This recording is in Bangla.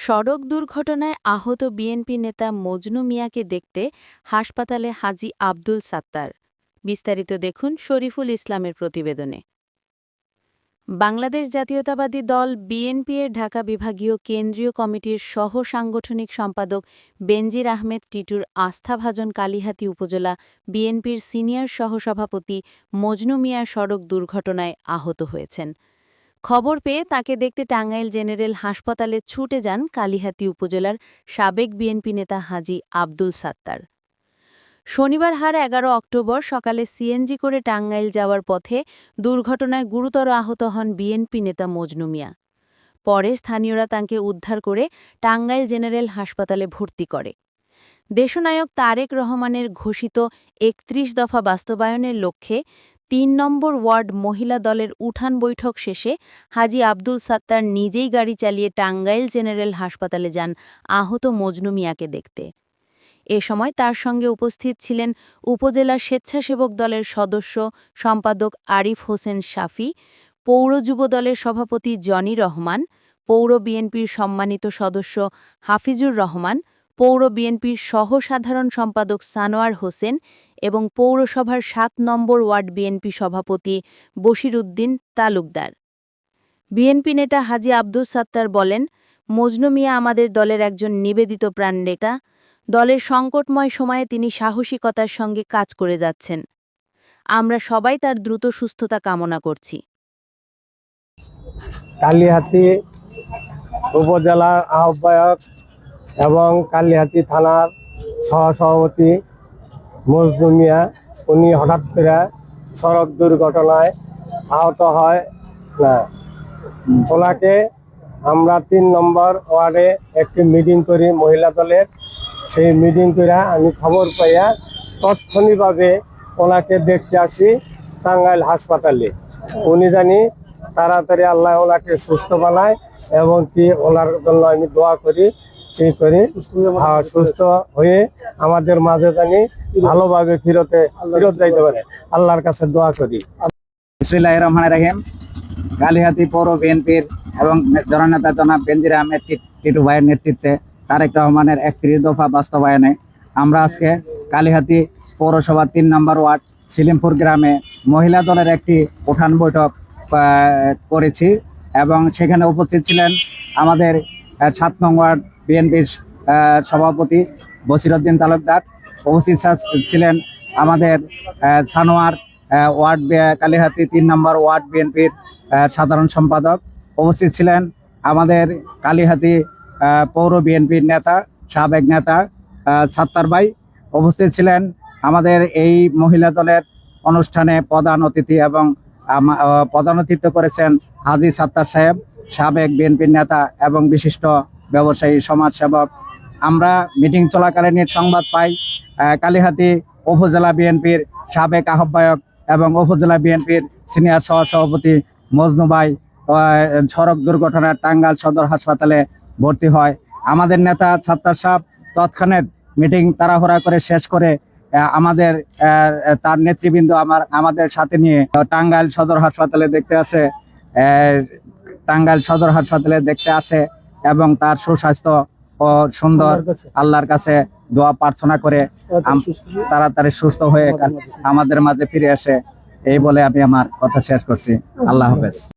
সড়ক দুর্ঘটনায় আহত বিএনপি নেতা মজনু মিয়াকে দেখতে হাসপাতালে হাজি আব্দুল সাত্তার। বিস্তারিত দেখুন শরীফুল ইসলামের প্রতিবেদনে। বাংলাদেশ জাতীয়তাবাদী দল বিএনপি এর ঢাকা বিভাগীয় কেন্দ্রীয় কমিটির সহ সাংগঠনিক সম্পাদক বেনজির আহমেদ টিটুর আস্থাভাজন কালিহাতি উপজেলা বিএনপির সিনিয়র সহসভাপতি মজনু মিয়া সড়ক দুর্ঘটনায় আহত হয়েছেন। খবর পেয়ে তাকে দেখতে টাঙ্গাইল জেনারেল হাসপাতালে ছুটে যান কালিহাতি উপজেলার সাবেক বিএনপি নেতা হাজি আব্দুল সাত্তার। শনিবার হার এগারো অক্টোবর সকালে সিএনজি করে টাঙ্গাইল যাওয়ার পথে দুর্ঘটনায় গুরুতর আহত হন বিএনপি নেতা মজনু মিয়া। পরে স্থানীয়রা তাঁকে উদ্ধার করে টাঙ্গাইল জেনারেল হাসপাতালে ভর্তি করে। দেশনায়ক তারেক রহমানের ঘোষিত একত্রিশ দফা বাস্তবায়নের লক্ষ্যে তিন নম্বর ওয়ার্ড মহিলা দলের উঠান বৈঠক শেষে হাজি আব্দুল সাত্তার নিজেই গাড়ি চালিয়ে টাঙ্গাইল জেনারেল হাসপাতালে যান আহত মজনু মিয়াকে দেখতে। এ সময় তার সঙ্গে উপস্থিত ছিলেন উপজেলা স্বেচ্ছাসেবক দলের সদস্য সম্পাদক আরিফ হোসেন শাফি, পৌর যুব দলের সভাপতি জনি রহমান, পৌর বিএনপির সম্মানিত সদস্য হাফিজুর রহমান, পৌর বিএনপির সহ সাধারণ সম্পাদক সানোয়ার হোসেন এবং পৌরসভার সাত নম্বর ওয়ার্ড বিএনপি সভাপতি বশির উদ্দিন তালুকদার। বিএনপি নেতা হাজি আব্দুস সাত্তার বলেন, মজনু মিয়া আমাদের দলের একজন নিবেদিত প্রাণ নেতা। দলের সংকটময় সময়ে তিনি সাহসিকতার সঙ্গে কাজ করে যাচ্ছেন। আমরা সবাই তার দ্রুত সুস্থতা কামনা করছি। কালিহাতি উপজেলার আহ্বায়ক এবং কালিহাতি থানার সহসভাপতি মজনু মিয়া, উনি হঠাৎ করে সড়ক দুর্ঘটনায় আহত হয় না। ওনাকে আমরা তিন নম্বর ওয়ার্ডে একটি মিটিং করি মহিলা দলের। সেই মিটিং করে আমি খবর পাইয়া তৎক্ষণিকভাবে ওনাকে দেখতে আসি টাঙ্গাইল হাসপাতালে। উনি জানি তাড়াতাড়ি আল্লাহ ওনাকে সুস্থ বানায় এবং কি ওনার জন্য আমি দোয়া করি কি করি সুস্থ হয়ে আমাদের মাঝে জানি ভালোভাবে ফিরতে, ফিরত যাইতে পারে। আল্লাহর কাছে দোয়া করি। বিসমিল্লাহ রহমান রাহিম। কালিহাতি পৌর বিএনপির এবং জননেতা জনাব বেনজির আহমেদ টিটু ভাইয়ের নেতৃত্বে তারেক রহমানের একত্রিশ দফা বাস্তবায়নে আমরা আজকে কালিহাতি পৌরসভা তিন নম্বর ওয়ার্ড সিলিমপুর গ্রামে মহিলা দলের একটি উঠান বৈঠক করেছি এবং সেখানে উপস্থিত ছিলেন আমাদের সাত নং ওয়ার্ড বিএনপির সভাপতি বসিরউদ্দিন তালুকদার উপস্থিত ছিলেন আমাদের সানোয়ার ওয়ার্ড কালীহাতি তিন নম্বর ওয়ার্ড বিএনপির সাধারণ সম্পাদক উপস্থিত ছিলেন আমাদের কালীহাতি পৌর বিএনপির নেতা, সাবেক নেতা সাত্তার ভাই উপস্থিত ছিলেন আমাদের এই মহিলা দলের অনুষ্ঠানে প্রধান অতিথি এবং প্রধান অতিথি করেছেন হাজি সাত্তার সাহেব, সাবেক বিএনপির নেতা এবং বিশিষ্ট ব্যবসায়ী, সমাজসেবক। আমরা মিটিং চলাকালীন সংবাদ পাই কালীহাতি উপজেলা বিএনপির সাবেক আহ্বায়ক এবং উপজেলা বিএনপির সিনিয়র সহ সভাপতি মজনু ভাই সড়ক দুর্ঘটনায় টাঙ্গাইল সদর হাসপাতালে ভর্তি হয়। আমাদের নেতা ছাত্তার সাহ তৎক্ষণাৎ মিটিং তাড়াহুড়া করে শেষ করে আমাদের তার নেতৃবৃন্দ আমার, আমাদের সাথে নিয়ে টাঙ্গাইল সদর হাসপাতালে দেখতে আসে টাঙ্গাইল সদর হাসপাতালে দেখতে আসে। এবং তার সুস্বাস্থ্য ও সুন্দর আল্লাহর কাছে। দোয়া প্রার্থনা করে আম- তাড়াতাড়ি সুস্থ হয়ে আমাদের মাঝে ফিরে আসে। এই বলে আমি আমার কথা শেষ করছি। আল্লাহ হাফেজ।